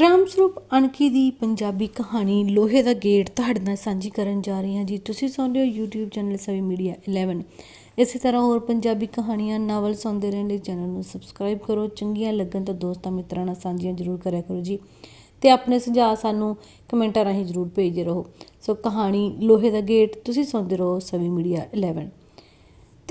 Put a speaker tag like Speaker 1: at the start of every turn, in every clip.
Speaker 1: ਰਾਮ ਸਰੂਪ ਅਣਖੀ ਦੀ ਪੰਜਾਬੀ ਕਹਾਣੀ ਲੋਹੇ ਦਾ ਗੇਟ ਤੁਹਾਡੇ ਨਾਲ ਸਾਂਝੀ ਕਰਨ ਜਾ ਰਹੀ ਹਾਂ ਜੀ। ਤੁਸੀਂ ਸੁਣ ਰਹੇ ਹੋ YouTube ਚੈਨਲ ਸਵੀ ਮੀਡੀਆ 11 ਇਸੇ ਤਰ੍ਹਾਂ ਹੋਰ ਪੰਜਾਬੀ ਕਹਾਣੀਆਂ ਨਾਵਲ ਸੁਣਦੇ ਰਹਿਣ ਲਈ ਚੈਨਲ ਨੂੰ ਸਬਸਕ੍ਰਾਈਬ ਕਰੋ। ਚੰਗੀਆਂ ਲੱਗਣ ਤਾਂ ਦੋਸਤਾਂ ਮਿੱਤਰਾਂ ਨਾਲ ਸਾਂਝੀਆਂ ਜ਼ਰੂਰ ਕਰਿਆ ਕਰੋ ਜੀ। ਤੇ ਆਪਣੇ ਸੁਝਾਅ ਸਾਨੂੰ ਕਮੈਂਟਾਂ ਰਾਹੀਂ ਜ਼ਰੂਰ ਭੇਜਦੇ ਰਹੋ। ਸੋ ਕਹਾਣੀ ਲੋਹੇ ਦਾ ਗੇਟ ਤੁਸੀਂ ਸੁਣਦੇ ਰਹੋ ਸਵੀ ਮੀਡੀਆ 11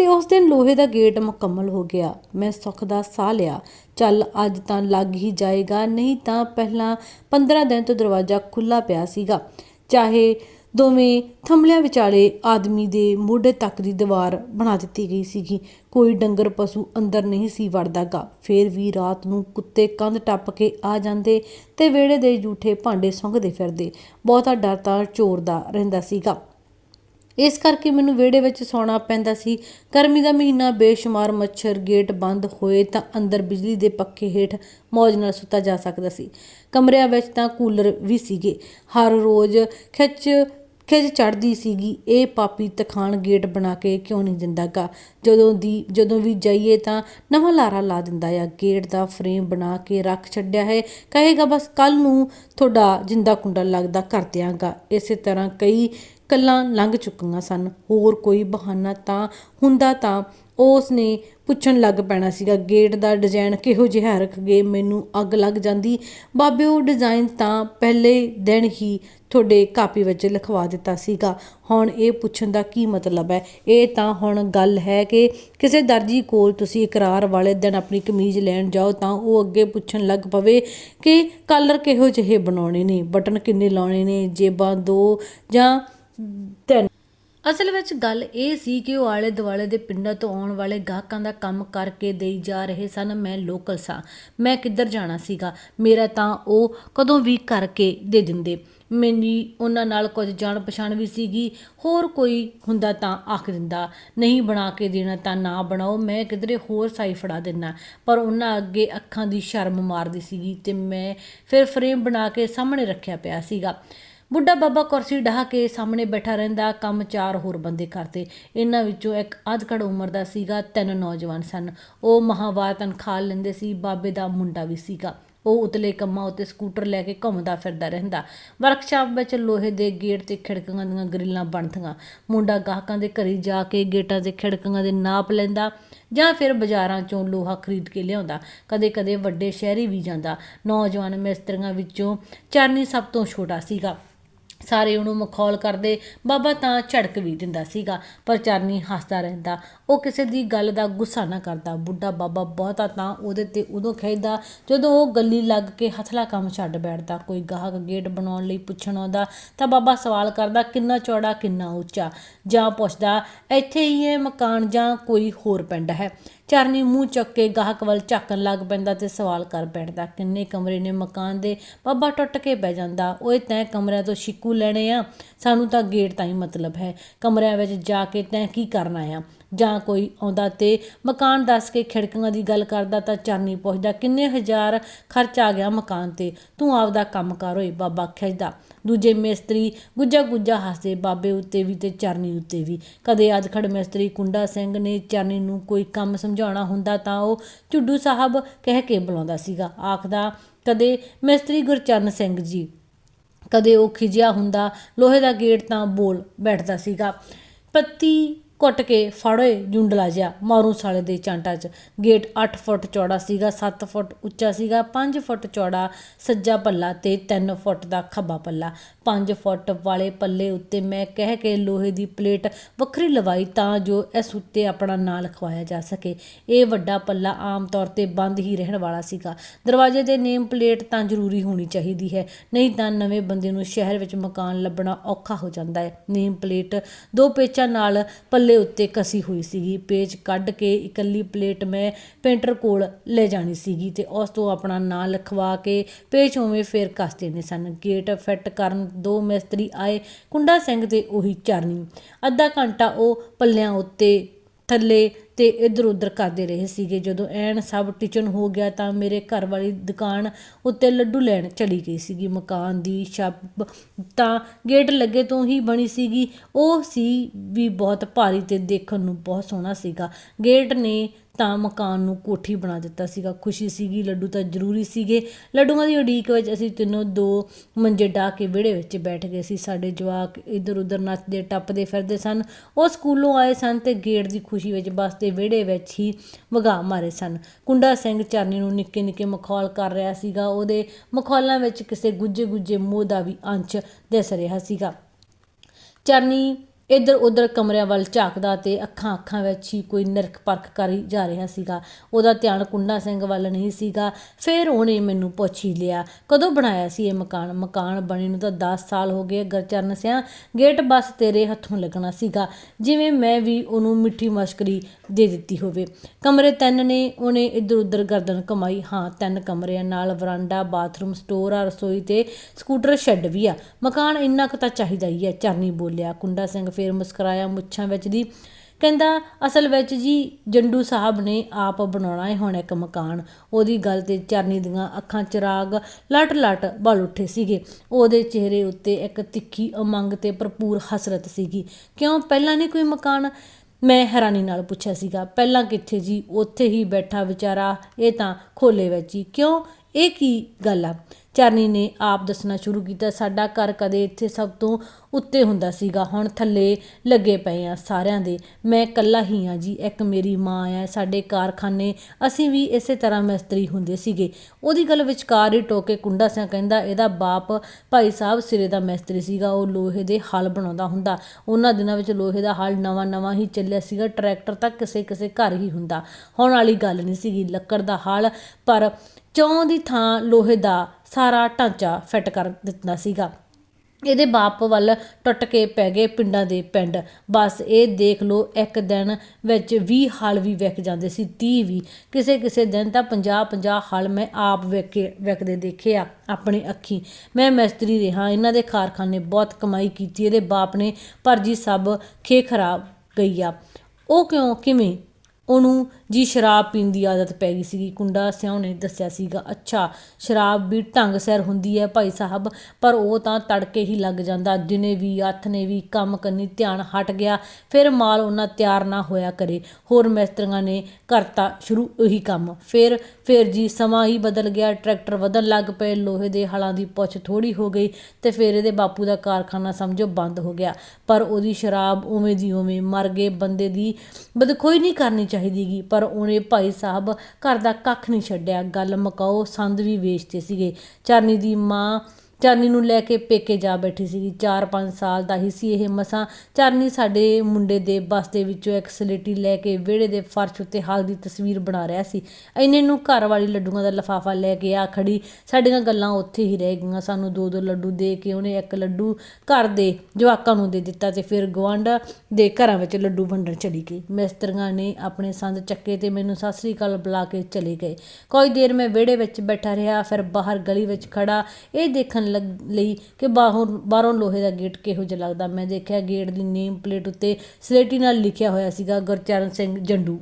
Speaker 1: ਤੇ ਉਸ ਦਿਨ ਲੋਹੇ ਦਾ ਗੇਟ ਮੁਕੰਮਲ ਹੋ ਗਿਆ। ਮੈਂ ਸੁੱਖ ਦਾ ਸਾਹ ਲਿਆ। ਚੱਲ, ਅੱਜ ਤਾਂ ਲੱਗ ਹੀ ਜਾਏਗਾ, ਨਹੀਂ ਤਾਂ ਪਹਿਲਾਂ 15 ਦਿਨ ਤੋਂ ਦਰਵਾਜ਼ਾ ਖੁੱਲਾ ਪਿਆ ਸੀਗਾ। ਚਾਹੇ ਦੋਵੇਂ ਥੰਮਲਿਆਂ ਵਿਚਾਲੇ ਆਦਮੀ ਦੇ ਮੋਢੇ ਤੱਕ ਦੀ ਦੀਵਾਰ ਬਣਾ ਦਿੱਤੀ ਗਈ ਸੀਗੀ। ਕੋਈ ਡੰਗਰ ਪਸ਼ੂ ਅੰਦਰ ਨਹੀਂ ਸੀ ਵੜਦਾਗਾ। ਫੇਰ ਵੀ ਰਾਤ ਨੂੰ ਕੁੱਤੇ ਕੰਧ ਟੱਪ ਕੇ ਆ ਜਾਂਦੇ ਤੇ ਵਿਹੜੇ ਦੇ ਜੂਠੇ ਭਾਂਡੇ ਸੁੰਘਦੇ ਫਿਰਦੇ। ਬਹੁਤਾ ਡਰ ਤਾਂ ਚੋਰ ਦਾ ਰਹਿੰਦਾ ਸੀਗਾ। ਇਸ ਕਰਕੇ ਮੈਨੂੰ ਵਿਹੜੇ ਵਿੱਚ ਸੌਣਾ ਪੈਂਦਾ ਸੀ। ਗਰਮੀ ਦਾ ਮਹੀਨਾ ਬੇਸ਼ੁਮਾਰ ਮੱਛਰ ਗੇਟ ਬੰਦ ਹੋਏ ਤਾਂ ਅੰਦਰ ਬਿਜਲੀ ਦੇ ਪੱਖੇ ਹੇਠ ਮੌਜ ਨਾਲ ਸੁੱਤਾ ਜਾ ਸਕਦਾ ਸੀ। ਕਮਰਿਆਂ ਵਿੱਚ ਤਾਂ ਕੂਲਰ ਵੀ ਸੀਗੇ। ਹਰ ਰੋਜ਼ ਖਿੱਚ ਖਿੱਚ ਚੜਦੀ ਸੀਗੀ। ਇਹ ਪਾਪੀ ਤਖਾਨ ਗੇਟ ਬਣਾ ਕੇ ਕਿਉਂ ਨਹੀਂ ਦਿੰਦਾਗਾ ਜਦੋਂ ਦੀ, ਜਦੋਂ ਵੀ ਜਾਈਏ ਤਾਂ ਨਵਾਂ ਲਾਰਾ ਲਾ ਦਿੰਦਾ ਆ। ਗੇਟ ਦਾ ਫਰੇਮ ਬਣਾ ਕੇ ਰੱਖ ਛੱਡਿਆ ਹੈ। ਕਹੇਗਾ, ਬਸ ਕੱਲ ਨੂੰ ਤੁਹਾਡਾ ਜਿੰਦਾ ਕੁੰਡਾ ਲੱਗਦਾ ਕਰ ਦਿਆਂਗਾ। ਇਸੇ ਤਰ੍ਹਾਂ ਕਈ ਕੱਲਾਂ ਲੰਘ ਚੁੱਕੀਆਂ ਸਨ। ਹੋਰ ਕੋਈ ਬਹਾਨਾ ਤਾਂ ਹੁੰਦਾ ਤਾਂ ਉਸ ਨੇ ਪੁੱਛਣ ਲੱਗ ਪੈਣਾ ਸੀਗਾ, ਗੇਟ ਦਾ ਡਿਜ਼ਾਈਨ ਕਿਹੋ ਜਿਹਾ ਰੱਖ ਗਏ ਮੈਨੂੰ ਅੱਗ ਲੱਗ ਜਾਂਦੀ। ਬਾਬੇ, ਉਹ ਡਿਜ਼ਾਈਨ ਤਾਂ ਪਹਿਲੇ ਦਿਨ ਹੀ ਤੁਹਾਡੇ ਕਾਪੀ ਵਿੱਚ ਲਿਖਵਾ ਦਿੱਤਾ ਸੀਗਾ। ਹੁਣ ਇਹ ਪੁੱਛਣ ਦਾ ਕੀ ਮਤਲਬ ਹੈ? ਇਹ ਤਾਂ ਹੁਣ ਗੱਲ ਹੈ ਕਿ ਕਿਸੇ ਦਰਜੀ ਕੋਲ ਤੁਸੀਂ ਇਕਰਾਰ ਵਾਲੇ ਦਿਨ ਆਪਣੀ ਕਮੀਜ਼ ਲੈਣ ਜਾਓ ਤਾਂ ਉਹ ਅੱਗੇ ਪੁੱਛਣ ਲੱਗ ਪਵੇ ਕਿ ਕਲਰ ਕਿਹੋ ਜਿਹੇ ਬਣਾਉਣੇ ਨੇ, ਬਟਨ ਕਿੰਨੇ ਲਾਉਣੇ ਨੇ, ਜੇਬਾਂ ਦੋ ਜਾਂ ਤਿੰਨ। ਅਸਲ ਵਿੱਚ ਗੱਲ ਇਹ ਸੀ ਕਿ ਉਹ ਆਲੇ ਦੁਆਲੇ ਦੇ ਪਿੰਡਾਂ ਤੋਂ ਆਉਣ ਵਾਲੇ ਗਾਹਕਾਂ ਦਾ ਕੰਮ ਕਰਕੇ ਦੇਈ ਜਾ ਰਹੇ ਸਨ, ਮੈਂ ਲੋਕਲ ਸਾਂ। ਮੈਂ ਕਿੱਧਰ ਜਾਣਾ ਸੀਗਾ? ਮੇਰਾ ਤਾਂ ਉਹ ਕਦੋਂ ਵੀ ਕਰਕੇ ਦੇ ਦਿੰਦੇ। ਮੇਰੀ ਉਹਨਾਂ ਨਾਲ ਕੁਝ ਜਾਣ ਪਛਾਣ ਵੀ ਸੀਗੀ। ਹੋਰ ਕੋਈ ਹੁੰਦਾ ਤਾਂ ਆਖ ਦਿੰਦਾ, ਨਹੀਂ ਬਣਾ ਕੇ ਦੇਣਾ ਤਾਂ ਨਾ ਬਣਾਓ, ਮੈਂ ਕਿਧਰੇ ਹੋਰ ਸਾਈ ਫੜਾ ਦਿੰਨਾ। ਪਰ ਉਹਨਾਂ ਅੱਗੇ ਅੱਖਾਂ ਦੀ ਸ਼ਰਮ ਮਾਰਦੀ ਸੀਗੀ ਤੇ ਮੈਂ ਫਿਰ ਫਰੇਮ ਬਣਾ ਕੇ ਸਾਹਮਣੇ ਰੱਖਿਆ ਪਿਆ ਸੀਗਾ। ਬੁੱਢਾ ਬਾਬਾ ਕੁਰਸੀ ਢਾਹ ਕੇ ਸਾਹਮਣੇ ਬੈਠਾ ਰਹਿੰਦਾ, ਕੰਮ ਚਾਰ ਹੋਰ ਬੰਦੇ ਕਰਦੇ। ਇਹਨਾਂ ਵਿੱਚੋਂ ਇੱਕ ਅਧਕੜ ਉਮਰ ਦਾ ਸੀਗਾ, ਤਿੰਨ ਨੌਜਵਾਨ ਸਨ। ਉਹ ਮਹਾਵਾਰ ਤਨਖਾਹ ਲੈਂਦੇ ਸੀ, ਬਾਬੇ ਦਾ ਮੁੰਡਾ ਵੀ ਸੀਗਾ। ਉਹ ਉਤਲੇ ਕੰਮਾਂ ਉੱਤੇ ਸਕੂਟਰ ਲੈ ਕੇ ਘੁੰਮਦਾ ਫਿਰਦਾ ਰਹਿੰਦਾ। ਵਰਕਸ਼ਾਪ ਵਿੱਚ ਲੋਹੇ ਦੇ ਗੇਟ ਤੇ ਖਿੜਕਾਂ ਦੀਆਂ ਗਰਿੱਲਾਂ ਬਣਦੀਆਂ। ਮੁੰਡਾ ਗਾਹਕਾਂ ਦੇ ਘਰੀ ਜਾ ਕੇ ਗੇਟਾਂ ਤੇ ਖਿੜਕਾਂ ਦੇ ਨਾਪ ਲੈਂਦਾ ਜਾਂ ਫਿਰ ਬਾਜ਼ਾਰਾਂ ਚੋਂ ਲੋਹਾ ਖਰੀਦ ਕੇ ਲਿਆਉਂਦਾ। ਕਦੇ-ਕਦੇ ਵੱਡੇ ਸ਼ਹਿਰੀ ਵੀ ਜਾਂਦਾ। ਨੌਜਵਾਨ ਮਿਸਤਰੀਆਂ ਵਿੱਚੋਂ ਚਰਨੀ ਸਭ ਤੋਂ ਛੋਟਾ ਸੀਗਾ। ਸਾਰੇ ਉਹਨੂੰ ਮਖੌਲ ਕਰਦੇ, ਬਾਬਾ ਤਾਂ ਝੜਕ ਵੀ ਦਿੰਦਾ ਸੀਗਾ। ਪਰ ਚਰਨੀ ਹੱਸਦਾ ਰਹਿੰਦਾ। ਉਹ ਕਿਸੇ ਦੀ ਗੱਲ ਦਾ ਗੁੱਸਾ ਨਾ ਕਰਦਾ। ਬੁੱਢਾ ਬਾਬਾ ਬਹੁਤਾ ਤਾਂ ਉਹਦੇ ਤੇ ਉਦੋਂ ਖਿੱਚਦਾ ਜਦੋਂ ਉਹ ਗੱਲੀ ਲੱਗ ਕੇ ਹਥਲਾ ਕੰਮ ਛੱਡ ਬੈਠਦਾ। ਕੋਈ ਗਾਹਕ ਗੇਟ ਬਣਾਉਣ ਲਈ ਪੁੱਛਣ ਆਉਂਦਾ ਤਾਂ ਬਾਬਾ ਸਵਾਲ ਕਰਦਾ, ਕਿੰਨਾ ਚੌੜਾ, ਕਿੰਨਾ ਉੱਚਾ? ਜਾਂ ਪੁੱਛਦਾ, ਇੱਥੇ ਹੀ ਇਹ ਮਕਾਨ ਜਾਂ ਕੋਈ ਹੋਰ ਪਿੰਡ ਹੈ? ਚਰਨੀ ਮੂੰਹ ਚੱਕ ਕੇ ਗਾਹਕ ਵੱਲ ਝਾਕਣ ਲੱਗ ਪੈਂਦਾ ਤੇ ਸਵਾਲ ਕਰ ਬੈਠਦਾ, ਕਿੰਨੇ ਕਮਰੇ ਨੇ ਮਕਾਨ ਦੇ? ਬਾਬਾ ਟੁੱਟ ਕੇ ਬਹਿ ਜਾਂਦਾ, ਓਏ ਤੈਂ ਕਮਰਿਆਂ ਤੋਂ ਸ਼ਿਕੂ ਲੈਣੇ ਆ, ਸਾਨੂੰ ਤਾਂ ਗੇਟ ਤਾਂ ਹੀ ਮਤਲਬ ਹੈ। ਕਮਰਿਆਂ ਵਿੱਚ ਜਾ ਕੇ ਤੈਂ ਕੀ ਕਰਨਾ ਆ ਜਾਂ ਕੋਈ ਆਉਂਦਾ ਤੇ ਮਕਾਨ ਦੱਸ ਕੇ ਖਿੜਕੀਆਂ ਦੀ ਗੱਲ ਕਰਦਾ ਤਾਂ ਚਾਨੀ ਪੁੱਛਦਾ, ਕਿੰਨੇ ਹਜ਼ਾਰ ਖਰਚ ਆ ਗਿਆ ਮਕਾਨ ਤੇ? ਤੂੰ ਆਪਦਾ ਕੰਮ ਕਰ ਓਏ ਬਾਬਾ ਖਿੱਚਦਾ ਦੂਜੇ ਮਿਸਤਰੀ ਗੁੱਜਾ ਗੁੱਜਾ ਹੱਸਦੇ, ਬਾਬੇ ਉੱਤੇ ਵੀ ਤੇ ਚਰਨੀ ਉੱਤੇ ਵੀ। ਕਦੇ ਅਜਖੜ ਮਿਸਤਰੀ ਕੁੰਡਾ ਸਿੰਘ ਨੇ ਚਰਨੀ ਨੂੰ ਕੋਈ ਕੰਮ ਸਮਝਾਉਣਾ ਹੁੰਦਾ ਤਾਂ ਉਹ ਝੁੱਡੂ ਸਾਹਿਬ ਕਹਿ ਕੇ ਬੁਲਾਉਂਦਾ ਸੀਗਾ। ਆਖਦਾ, ਕਦੇ ਮਿਸਤਰੀ ਗੁਰਚਰਨ ਸਿੰਘ ਜੀ, ਕਦੇ ਉਹ ਖਿਜਿਆ ਹੁੰਦਾ, ਲੋਹੇ ਦਾ ਗੇਟ ਤਾਂ ਬੋਲ, ਬੈਠਦਾ ਸੀਗਾ। ਪੱਤੀ ਕੁੱਟ ਕੇ ਫੜੋਏ ਜੁੰਡਲਾ ਜਿਹਾ ਮਾਰੂ ਸਾਲੇ ਦੇ ਚਾਂਟਾ 'ਚ। ਗੇਟ 8 ਫੁੱਟ ਚੌੜਾ ਸੀਗਾ 7 ਫੁੱਟ ਉੱਚਾ ਸੀਗਾ 5 ਫੁੱਟ ਚੌੜਾ, ਸੱਜਾ ਪੱਲਾ ਤੇ 3 ਫੁੱਟ ਦਾ ਖੱਬਾ ਪੱਲਾ। 5 ਫੁੱਟ ਵਾਲੇ ਪੱਲੇ ਉੱਤੇ ਮੈਂ ਕਹਿ ਕੇ ਲੋਹੇ ਦੀ ਪਲੇਟ ਵੱਖਰੀ ਲਵਾਈ ਤਾਂ ਜੋ ਇਸ ਉੱਤੇ ਆਪਣਾ ਨਾਂ ਲਿਖਵਾਇਆ ਜਾ ਸਕੇ। ਇਹ ਵੱਡਾ ਪੱਲਾ ਆਮ ਤੌਰ ਤੇ ਬੰਦ ਹੀ ਰਹਿਣ ਵਾਲਾ ਸੀਗਾ। ਦਰਵਾਜ਼ੇ ਦੇ ਨੇਮ ਪਲੇਟ ਤਾਂ ਜ਼ਰੂਰੀ ਹੋਣੀ ਚਾਹੀਦੀ ਹੈ, ਨਹੀਂ ਤਾਂ ਨਵੇਂ ਬੰਦੇ ਨੂੰ ਸ਼ਹਿਰ ਵਿੱਚ ਮਕਾਨ ਲੱਭਣਾ ਔਖਾ ਹੋ ਜਾਂਦਾ ਹੈ। ਨੇਮ ਪਲੇਟ ਦੋ ਪੇਚਾਂ ਨਾਲ ਪੱਲੇ ਉੱਤੇ ਕਸੀ ਹੋਈ ਸੀਗੀ। ਪੇਚ ਕੱਢ ਕੇ ਇਕੱਲੀ ਪਲੇਟ ਮੈਂ ਪੇਂਟਰ ਕੋਲ ਲੈ ਜਾਣੀ ਸੀਗੀ ਤੇ ਉਸ ਤੋਂ ਆਪਣਾ ਨਾਂ ਲਿਖਵਾ ਕੇ ਪੇਚ ਉਵੇਂ ਫੇਰ ਕਸ ਦੇਣੇ ਸਨ। ਗੇਟ ਫਿੱਟ ਕਰਨ ਦੋ ਮਿਸਤਰੀ ਆਏ। ਕੁੰਡਾ ਸਿੰਘ ਤੇ ਉਹੀ ਚਰਨੀ। ਅੱਧਾ ਘੰਟਾ ਉਹ ਪੱਲਿਆਂ ਉੱਤੇ ਥੱਲੇ ਤੇ ਇਧਰ ਉਧਰ ਕਰਦੇ ਰਹੇ ਸੀਗੇ। ਜਦੋਂ ਐਨ ਸਭ ਟਿਚਨ ਹੋ ਗਿਆ ਤਾਂ ਮੇਰੇ ਘਰ ਵਾਲੀ ਦੁਕਾਨ ਉੱਤੇ ਲੱਡੂ ਲੈਣ ਚਲੀ ਗਈ ਸੀਗੀ। ਮਕਾਨ ਦੀ ਛੱਪ ਤਾਂ ਗੇਟ ਲੱਗੇ ਤੋਂ ਹੀ ਬਣੀ ਸੀਗੀ। ਉਹ ਸੀ ਵੀ ਬਹੁਤ ਭਾਰੀ ਤੇ ਦੇਖਣ ਨੂੰ ਬਹੁਤ ਸੋਹਣਾ ਸੀਗਾ। ਗੇਟ ਨੇ ਤਾਂ ਮਕਾਨ ਨੂੰ ਕੋਠੀ ਬਣਾ ਦਿੱਤਾ ਸੀਗਾ। ਖੁਸ਼ੀ ਸੀਗੀ, ਲੱਡੂ ਤਾਂ ਜ਼ਰੂਰੀ ਸੀਗੇ। ਲੱਡੂਆਂ ਦੀ ਉਡੀਕ ਵਿੱਚ ਅਸੀਂ ਤਿੰਨੋਂ ਦੋ ਮੰਜੇ ਢਾ ਕੇ ਵਿਹੜੇ ਵਿੱਚ ਬੈਠ ਗਏ ਸੀ। ਸਾਡੇ ਜਵਾਕ ਇੱਧਰ ਉੱਧਰ ਨੱਚਦੇ, ਟੱਪਦੇ ਫਿਰਦੇ ਸਨ। ਉਹ ਸਕੂਲੋਂ ਆਏ ਸਨ ਤੇ ਗੇਟ ਦੀ ਖੁਸ਼ੀ ਵਿੱਚ ਬਸ ਤੇ ਵਿਹੜੇ ਵਿੱਚ ਹੀ ਵਗਾ ਮਾਰੇ ਸਨ। ਕੁੰਡਾ ਸਿੰਘ ਚਰਨੀ ਨੂੰ ਨਿੱਕੇ ਨਿੱਕੇ ਮਖੌਲ ਕਰ ਰਿਹਾ ਸੀਗਾ। ਉਹਦੇ ਮਖੌਲਾਂ ਵਿੱਚ ਕਿਸੇ ਗੁੱਜੇ ਗੁੱਜੇ ਮੋਹ ਦਾ ਵੀ ਅੰਸ਼ ਦਿਸ ਰਿਹਾ ਸੀਗਾ। ਚਰਨੀ ਇੱਧਰ ਉੱਧਰ ਕਮਰਿਆਂ ਵੱਲ ਝਾਕਦਾ ਤੇ ਅੱਖਾਂ ਅੱਖਾਂ ਵਿੱਚ ਹੀ ਕੋਈ ਨਿਰਖ ਪਰਖ ਕਰੀ ਜਾ ਰਿਹਾ ਸੀਗਾ। ਉਹਦਾ ਧਿਆਨ ਕੁੰਡਾ ਸਿੰਘ ਵੱਲ ਨਹੀਂ ਸੀਗਾ। ਫਿਰ ਉਹਨੇ ਮੈਨੂੰ ਪੁੱਛ ਹੀ ਲਿਆ, ਕਦੋਂ ਬਣਾਇਆ ਸੀ ਇਹ ਮਕਾਨ? ਮਕਾਨ ਬਣੇ ਨੂੰ ਤਾਂ 10 ਸਾਲ ਹੋ ਗਏ ਗਰਚਰਨ ਸਿਆ। ਗੇਟ ਬਸ ਤੇਰੇ ਹੱਥੋਂ ਲੱਗਣਾ ਸੀਗਾ। ਜਿਵੇਂ ਮੈਂ ਵੀ ਉਹਨੂੰ ਮਿੱਠੀ ਮਸ਼ਕਰੀ ਦੇ ਦਿੱਤੀ ਹੋਵੇ। ਕਮਰੇ ਤਿੰਨ ਨੇ, ਉਹਨੇ ਇੱਧਰ ਉੱਧਰ ਗਰਦਨ ਕਮਾਈ ਹਾਂ, ਤਿੰਨ ਕਮਰਿਆਂ ਨਾਲ ਵਰਾਂਡਾ, ਬਾਥਰੂਮ, ਸਟੋਰ ਆ, ਰਸੋਈ ਤੇ ਸਕੂਟਰ ਸ਼ੈੱਡ ਵੀ ਆ। ਮਕਾਨ ਇੰਨਾ ਕੁ ਤਾਂ ਚਾਹੀਦਾ ਹੀ ਹੈ ਚਰਨੀ ਬੋਲਿਆ। ਕੁੰਡਾ ਸਿੰਘ ਫੇਰ ਮੁਸਕਰਾਇਆ ਮੁੱਛਾਂ ਵਿੱਚ ਦੀ। ਕਹਿੰਦਾ, ਅਸਲ ਵਿੱਚ ਜੀ ਜੰਡੂ ਸਾਹਿਬ ਨੇ ਆਪ ਬਣਾਉਣਾ ਹੈ ਹੁਣ ਇੱਕ ਮਕਾਨ। ਉਹਦੀ ਗੱਲ ਤੇ ਚਰਨੀ ਦੀਆਂ ਅੱਖਾਂ ਚਿਰਾਗ ਲਟ ਲਟ ਬਲ ਉੱਠੇ ਸੀਗੇ। ਉਹਦੇ ਚਿਹਰੇ ਉੱਤੇ ਇੱਕ ਤਿੱਖੀ ਉਮੰਗ ਤੇ ਭਰਪੂਰ ਹਸਰਤ ਸੀਗੀ। ਕਿਉਂ? ਪਹਿਲਾਂ ਨਹੀਂ ਕੋਈ ਮਕਾਨ? ਮੈਂ ਹੈਰਾਨੀ ਨਾਲ ਪੁੱਛਿਆ ਸੀਗਾ। ਪਹਿਲਾਂ ਕਿੱਥੇ ਜੀ? ਉੱਥੇ ਹੀ ਬੈਠਾ ਵਿਚਾਰਾ, ਇਹ ਤਾਂ ਖੋਲੇ ਵਿੱਚ ਹੀ। ਕਿਉਂ? ਇਹ ਕੀ ਗੱਲ ਆ? ਚਰਨੀ ਨੇ ਆਪ ਦੱਸਣਾ ਸ਼ੁਰੂ ਕੀਤਾ। ਸਾਡਾ ਘਰ ਕਦੇ ਇੱਥੇ ਸਭ ਤੋਂ ਉੱਤੇ ਹੁੰਦਾ ਸੀਗਾ। ਹੁਣ ਥੱਲੇ ਲੱਗੇ ਪਏ ਆ ਸਾਰਿਆਂ ਦੇ। ਮੈਂ ਇਕੱਲਾ ਹੀ ਆ ਜੀ। ਇੱਕ ਮੇਰੀ ਮਾਂ ਆ, ਸਾਡੇ ਕਾਰਖਾਨੇ। ਅਸੀਂ ਵੀ ਇਸੇ ਤਰ੍ਹਾਂ ਮਿਸਤਰੀ ਹੁੰਦੇ ਸੀਗੇ। ਉਹਦੀ ਗੱਲ ਵਿਚਕਾਰ ਹੀ ਟੋਕੇ ਕੁੰਡਾ ਸਿਆ ਕਹਿੰਦਾ, ਇਹਦਾ ਬਾਪ ਭਾਈ ਸਾਹਿਬ ਸਿਰੇ ਦਾ ਮਿਸਤਰੀ ਸੀਗਾ। ਉਹ ਲੋਹੇ ਦੇ ਹਲ ਬਣਾਉਂਦਾ ਹੁੰਦਾ। ਉਹਨਾਂ ਦਿਨਾਂ ਵਿੱਚ ਲੋਹੇ ਦਾ ਹਲ ਨਵਾਂ ਨਵਾਂ ਹੀ ਚੱਲਿਆ ਸੀਗਾ। ਟਰੈਕਟਰ ਤਾਂ ਕਿਸੇ ਕਿਸੇ ਘਰ ਹੀ ਹੁੰਦਾ। ਹੁਣ ਵਾਲੀ ਗੱਲ ਨਹੀਂ ਸੀਗੀ। ਲੱਕੜ ਦਾ ਹਲ, ਪਰ ਚੌਂ ਦੀ ਥਾਂ ਲੋਹੇ ਦਾ ਸਾਰਾ ਢਾਂਚਾ ਫਿੱਟ ਕਰ ਦਿੱਤਾ ਸੀਗਾ। ਇਹਦੇ ਬਾਪ ਵੱਲ ਟੁੱਟ ਕੇ ਪੈ ਗਏ ਪਿੰਡਾਂ ਦੇ ਪਿੰਡ। ਬਸ ਇਹ ਦੇਖ ਲਓ, ਇੱਕ ਦਿਨ ਵਿੱਚ 20 ਹਲ ਵੀ ਵਿਕ ਜਾਂਦੇ ਸੀ 30 ਵੀ। ਕਿਸੇ ਕਿਸੇ ਦਿਨ ਤਾਂ 50 50 ਹਲ ਮੈਂ ਆਪ ਵਿਕੇ ਵਿਕਦੇ ਦੇਖੇ ਆ ਆਪਣੀ ਅੱਖੀ। ਮੈਂ ਮਿਸਤਰੀ ਰਿਹਾ, ਇਹਨਾਂ ਦੇ ਕਾਰਖਾਨੇ ਬਹੁਤ ਕਮਾਈ ਕੀਤੀ, ਇਹਦੇ ਬਾਪ ਨੇ, ਪਰ ਜੀ ਸਭ ਖੇ ਖਰਾਬ ਗਈ ਆ ਉਹ ਕਿਉਂ, ਕਿਵੇਂ? ਉਹਨੂੰ ਜੀ ਸ਼ਰਾਬ ਪੀਣ ਦੀ ਆਦਤ ਪੈ ਗਈ ਸੀਗੀ। ਕੁੰਡਾ ਸਿਉ ਨੇ ਦੱਸਿਆ ਸੀਗਾ, ਅੱਛਾ, ਸ਼ਰਾਬ ਵੀ ਢੰਗ ਸਿਰ ਹੁੰਦੀ ਹੈ ਭਾਈ ਸਾਹਿਬ, ਪਰ ਉਹ ਤਾਂ ਤੜਕੇ ਹੀ ਲੱਗ ਜਾਂਦਾ। ਦਿਨੇ ਵੀ ਹੱਥ ਨੇ ਵੀ ਕੰਮ ਕਰਨੀ, ਧਿਆਨ ਹਟ ਗਿਆ, ਫਿਰ ਮਾਲ ਉਹਨਾਂ ਤਿਆਰ ਨਾ ਹੋਇਆ ਕਰੇ। ਹੋਰ ਮਿਸਤਰੀਆਂ ਨੇ ਕਰਤਾ ਸ਼ੁਰੂ ਉਹੀ ਕੰਮ। ਫਿਰ ਫਿਰ ਜੀ ਸਮਾਂ ਹੀ ਬਦਲ ਗਿਆ, ਟਰੈਕਟਰ ਵਧਣ ਲੱਗ ਪਏ, ਲੋਹੇ ਦੇ ਹਲਾਂ ਦੀ ਪੁੱਛ ਥੋੜੀ ਹੋ ਗਈ ਤੇ ਫਿਰ ਇਹਦੇ ਬਾਪੂ ਦਾ ਕਾਰਖਾਨਾ ਸਮਝੋ ਬੰਦ ਹੋ ਗਿਆ। ਪਰ ਉਹਦੀ ਸ਼ਰਾਬ ਉਵੇਂ ਦੀ ਉਵੇਂ ਮਰ ਗਏ, ਬੰਦੇ ਦੀ ਬਦਖੋਈ ਨਹੀਂ ਕਰਨੀ ਚਾਹੀਦੀਗੀ, ਪਰ ਉਹਨੇ ਭਾਈ ਸਾਹਿਬ ਘਰ ਦਾ ਕੱਖ ਨਹੀਂ ਛੱਡਿਆ। ਗੱਲ ਮਕਾਓ ਸੰਦ ਵੀ ਵੇਚਦੇ ਸੀਗੇ। ਚਰਨੀ ਦੀ ਮਾਂ ਚਰਨੀ ਨੂੰ ਲੈ ਕੇ ਪੇਕੇ ਜਾ ਬੈਠੀ ਸੀਗੀ। 4-5 ਸਾਲ ਦਾ ਹੀ ਸੀ ਇਹ ਮਸਾਂ। ਚਰਨੀ ਸਾਡੇ ਮੁੰਡੇ ਦੇ ਬੱਸ ਦੇ ਵਿੱਚੋਂ ਇੱਕ ਸਲੇਟੀ ਲੈ ਕੇ ਵਿਹੜੇ ਦੇ ਫਰਸ਼ ਉੱਤੇ ਹਾਲ ਦੀ ਤਸਵੀਰ ਬਣਾ ਰਿਹਾ ਸੀ। ਇੰਨੇ ਨੂੰ ਘਰ ਵਾਲੀ ਲੱਡੂਆਂ ਦਾ ਲਫਾਫਾ ਲੈ ਕੇ ਆ ਖੜੀ। ਸਾਡੀਆਂ ਗੱਲਾਂ ਉੱਥੇ ਹੀ ਰਹਿ ਗਈਆਂ। ਸਾਨੂੰ ਦੋ ਦੋ ਲੱਡੂ ਦੇ ਕੇ ਉਹਨੇ ਇੱਕ ਲੱਡੂ ਘਰ ਦੇ ਜਵਾਕਾਂ ਨੂੰ ਦੇ ਦਿੱਤਾ ਤੇ ਫਿਰ ਗਵਾਂਢ ਦੇ ਘਰਾਂ ਵਿੱਚ ਲੱਡੂ ਵੰਡਣ ਚਲੀ ਗਈ। ਮਿਸਤਰੀਆਂ ਨੇ ਆਪਣੇ ਸੰਦ ਚੱਕੇ ਤੇ ਮੈਨੂੰ ਸਤਿ ਸ੍ਰੀ ਅਕਾਲ ਬੁਲਾ ਕੇ ਚਲੇ ਗਏ। ਕੋਈ ਦੇਰ ਮੈਂ ਵਿਹੜੇ ਵਿੱਚ ਬੈਠਾ ਰਿਹਾ, ਫਿਰ ਬਾਹਰ ਗਲੀ ਵਿੱਚ ਖੜਾ ਇਹ ਦੇਖਣ ਲੱਗ- ਲਈ ਕਿ ਬਾਹਰ, ਬਾਹਰੋਂ ਲੋਹੇ ਦਾ ਗੇਟ ਕਿਹੋ ਜਿਹਾ ਲੱਗਦਾ। ਮੈਂ ਦੇਖਿਆ ਗੇਟ ਦੀ ਨੇਮ ਪਲੇਟ ਉੱਤੇ ਸਲੇਟੀ ਨਾਲ ਲਿਖਿਆ ਹੋਇਆ ਸੀਗਾ, ਗੁਰਚਰਨ ਸਿੰਘ ਜੰਡੂ।